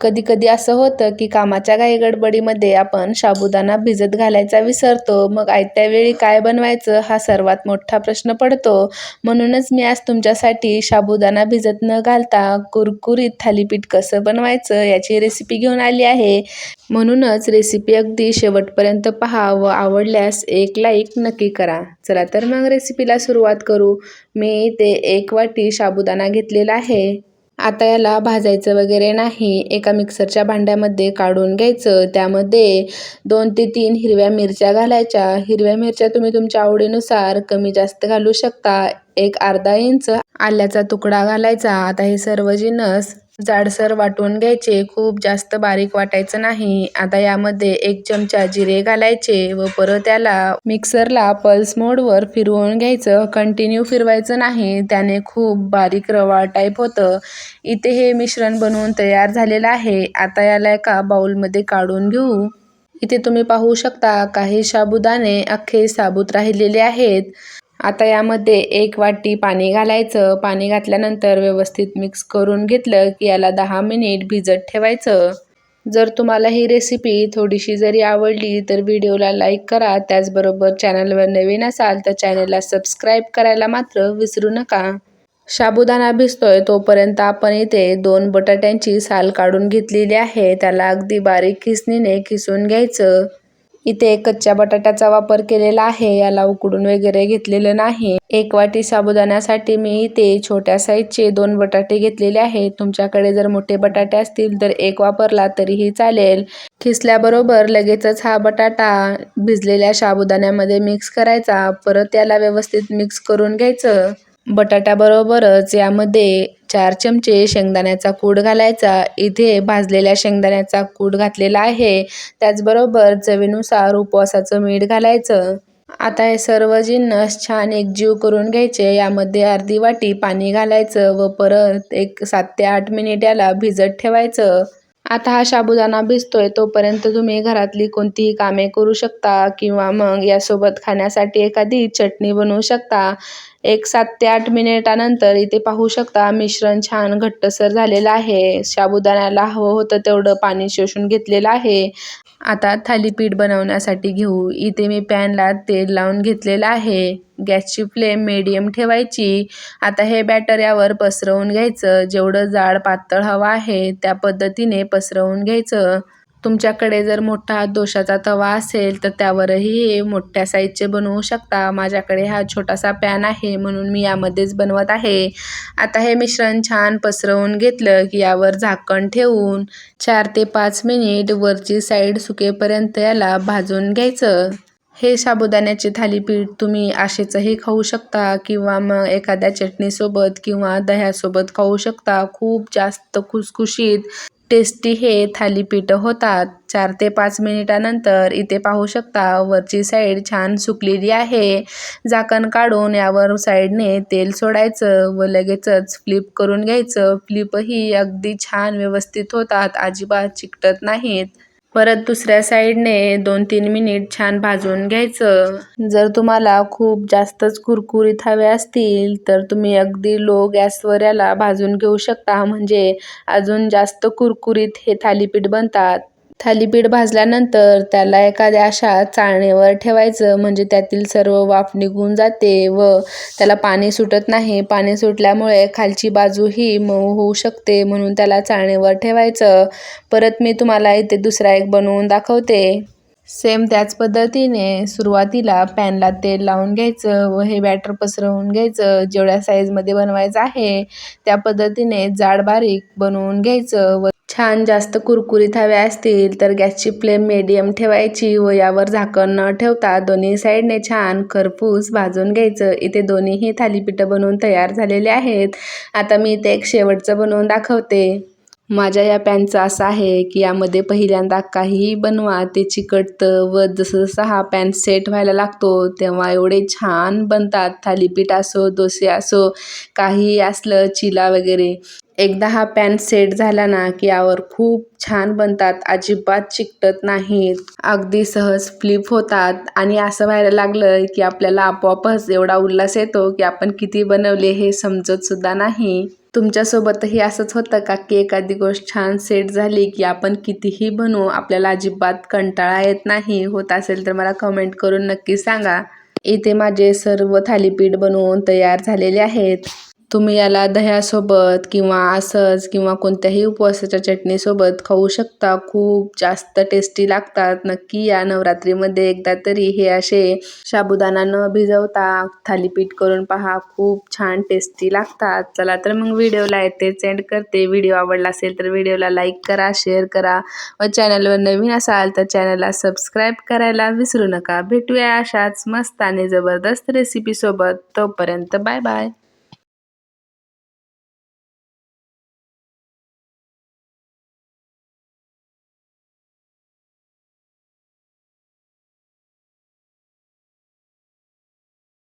कधी कधी असं होतं की कामाच्या काही गडबडीमध्ये आपण साबुदाणा भिजत घालायचा विसरतो. मग आयत्या वेळी काय बनवायचं हा सर्वात मोठा प्रश्न पडतो. म्हणूनच मी आज तुमच्यासाठी साबुदाणा भिजत न घालता कुरकुरीत थालीपीठ कसं बनवायचं याची रेसिपी घेऊन आली आहे. म्हणूनच रेसिपी अगदी शेवटपर्यंत पहा व आवडल्यास एक लाईक नक्की करा. चला तर मग रेसिपीला सुरुवात करू. मी ते एक वाटी साबुदाणा घेतलेला आहे. आता याला भाजायचं वगैरे नाही. एका मिक्सरच्या भांड्यामध्ये काढून घ्यायचं. त्यामध्ये दोन ते तीन हिरव्या मिरच्या घालायच्या. हिरव्या मिरच्या तुम्ही तुमच्या आवडीनुसार कमी जास्त घालू शकता. एक अर्धा इंच आल्याचा तुकडा घालायचा. आता हे सर्व जिनस जाडसर वाटून घ्यायचे. खूप जास्त बारीक वाटायचं नाही. आता यामध्ये एक चमचा जिरे घालायचे व परत त्याला मिक्सरला पल्स मोडवर फिरवून घ्यायचं. कंटिन्यू फिरवायचं नाही. त्याने खूप बारीक रवा टाईप होतं. इथे हे मिश्रण बनवून तयार झालेलं आहे. आता याला एका बाऊलमध्ये काढून घेऊ. इथे तुम्ही पाहू शकता काही साबुदाणे अख्खे साबूत राहिलेले आहेत. आता यामध्ये एक वाटी पाणी घालायचं. पाणी घातल्यानंतर व्यवस्थित मिक्स करून घेतलं की याला दहा मिनिट भिजत ठेवायचं. जर तुम्हाला ही रेसिपी थोडीशी जरी आवडली तर व्हिडिओला लाईक करा. त्याचबरोबर चॅनलवर नवीन असाल तर चॅनलला सबस्क्राईब करायला मात्र विसरू नका. साबुदाणा भिजतोय तोपर्यंत आपण इथे दोन बटाट्यांची साल काढून घेतलेली आहे. त्याला अगदी बारीक खिसणीने खिसून घ्यायचं. इथे कच्च्या बटाट्याचा वापर केलेला आहे. याला उकडून वगैरे घेतलेलं नाही. एक वाटी साबुदाण्यासाठी मी इथे छोट्या साईजचे दोन बटाटे घेतलेले आहेत. तुमच्याकडे जर मोठे बटाटे असतील तर एक वापरला तरीही चालेल. खिसल्याबरोबर लगेचच हा बटाटा भिजलेल्या साबुदाण्यामध्ये मिक्स करायचा. परत याला व्यवस्थित मिक्स करून घ्यायचं. बटाट्याबरोबरच यामध्ये चार चमचे शेंगदाण्याचा कूड घालायचा. इथे भाजलेल्या शेंगदाण्याचा कूड घातलेला आहे. त्याचबरोबर चवीनुसार उपवासाचं मीठ घालायचं. आता हे सर्व जिन्नस छान एकजीव करून घ्यायचे. यामध्ये अर्धी वाटी पाणी घालायचं व परत एक सात ते आठ मिनिट याला भिजत ठेवायचं. आता हा साबुदाणा भिजतोय तोपर्यंत तुम्ही घरातली कोणतीही कामे करू शकता किंवा मग यासोबत खाण्यासाठी एखादी चटणी बनवू शकता. एक सात ते आठ मिनिटानंतर इथे पाहू शकता मिश्रण छान घट्टसर झालेलं आहे. साबुदाण्याला हवं होतं तेवढं पाणी शोषून घेतलेलं आहे. आता थालीपीठ बनवण्यासाठी घेऊ. इथे मी पॅनला तेल लावून घेतलेलं आहे. गॅसची फ्लेम मीडियम ठेवायची. आता हे बॅटर यावर पसरवून घ्यायचं. जेवढं जाड पातळ हवं आहे त्या पद्धतीने पसरवून घ्यायचं. तुमच्याकडे जर मोठा दोशाचा तवा असेल तर त्यावरही हे मोठ्या साईजचे बनवू शकता. माझ्याकडे हा छोटासा पॅन आहे म्हणून मी यामध्येच बनवत आहे. आता हे मिश्रण छान पसरवून घेतलं की यावर झाकण ठेवून चार ते पाच मिनिट वरची साईड सुकेपर्यंत याला भाजून घ्यायचं. हे साबुदाण्याचे थालीपीठ तुम्ही आशेचंही खाऊ शकता किंवा मग एखाद्या चटणीसोबत किंवा दह्यासोबत खाऊ शकता. खूप जास्त खुसखुशीत टेस्टी हे थालीपीठ होतात. चार ते पाच मिनिटानंतर इथे पाहू शकता वरची साईड छान सुकलेली आहे. झाकण काढून यावर साईडने तेल सोडायचं व लगेचच फ्लिप करून घ्यायचं. फ्लिपही अगदी छान व्यवस्थित होतात. अजिबात चिकटत नाहीत. परत दुसऱ्या साईडने दोन तीन मिनिट छान भाजून घ्यायचं. जर तुम्हाला खूप जास्तच कुरकुरीत हवे असतील तर तुम्ही अगदी लो गॅसवर याला भाजून घेऊ शकता. म्हणजे अजून जास्त कुरकुरीत हे थालीपीठ बनतात. थालीपीठ भाजल्यानंतर त्याला एखाद्या अशा चाळणीवर ठेवायचं. म्हणजे त्यातील सर्व वाफ निघून जाते व त्याला पाणी सुटत नाही. पाणी सुटल्यामुळे खालची बाजू ही मऊ होऊ शकते म्हणून त्याला चाळणीवर ठेवायचं. परत मी तुम्हाला इथे दुसरा एक बनवून दाखवते. सेम त्याच पद्धतीने सुरुवातीला पॅनला तेल लावून घ्यायचं व हे बॅटर पसरवून घ्यायचं. जेवढ्या साईजमध्ये बनवायचं आहे त्या पद्धतीने जाड बारीक बनवून घ्यायचं व छान जास्त कुरकुरीत हव्या असतील तर गॅसची फ्लेम मिडियम ठेवायची व यावर झाकण न ठेवता दोन्ही साईडने छान खरपूस भाजून घ्यायचं. इथे दोन्हीही थालीपीठं बनवून तयार झालेले आहेत. आता मी इथे एक शेवटचं बनवून दाखवते. माझ्या या पॅनचं असं आहे की यामध्ये पहिल्यांदा काहीही बनवा ते चिकटतं व जसं जसं हा पॅन सेट व्हायला लागतो तेव्हा एवढे छान बनतात. थालीपीठ असो डोसे असो काहीही असलं चिला वगैरे. एकदा हा पॅन सेट झाला ना की यावर खूप छान बनतात अजिबात चिकटत नाहीत. अगदी सहज फ्लिप होतात. आणि असं व्हायला लागलं की आपल्याला आपोआपच एवढा उल्हास येतो की आपण किती बनवले हे समजत सुद्धा नाही. तुमच्यासोबतही असंच होतं का की एखादी गोष्ट छान सेट झाली की आपण कितीही बनवू आपल्याला अजिबात कंटाळा येत नाही? होत असेल तर मला कमेंट करून नक्की सांगा. इथे माझे सर्व थालीपीठ बनवून तयार झालेले आहेत. तुम्ही याला दह्यासोबत किंवा असंच किंवा कोणत्याही उपवासाच्या चटणीसोबत खाऊ शकता. खूप जास्त टेस्टी लागतात. नक्की या नवरात्रीमध्ये एकदा तरी हे असे साबुदाणा न भिजवता थालीपीठ करून पहा. खूप छान टेस्टी लागतात. चला तर मग व्हिडिओला येते सेंड करते. व्हिडिओ आवडला असेल तर व्हिडिओला लाईक करा शेअर करा व चॅनलवर नवीन असाल तर चॅनलला सबस्क्राईब करायला विसरू नका. भेटूया अशाच मस्त आणि जबरदस्त रेसिपीसोबत तोपर्यंत बाय बाय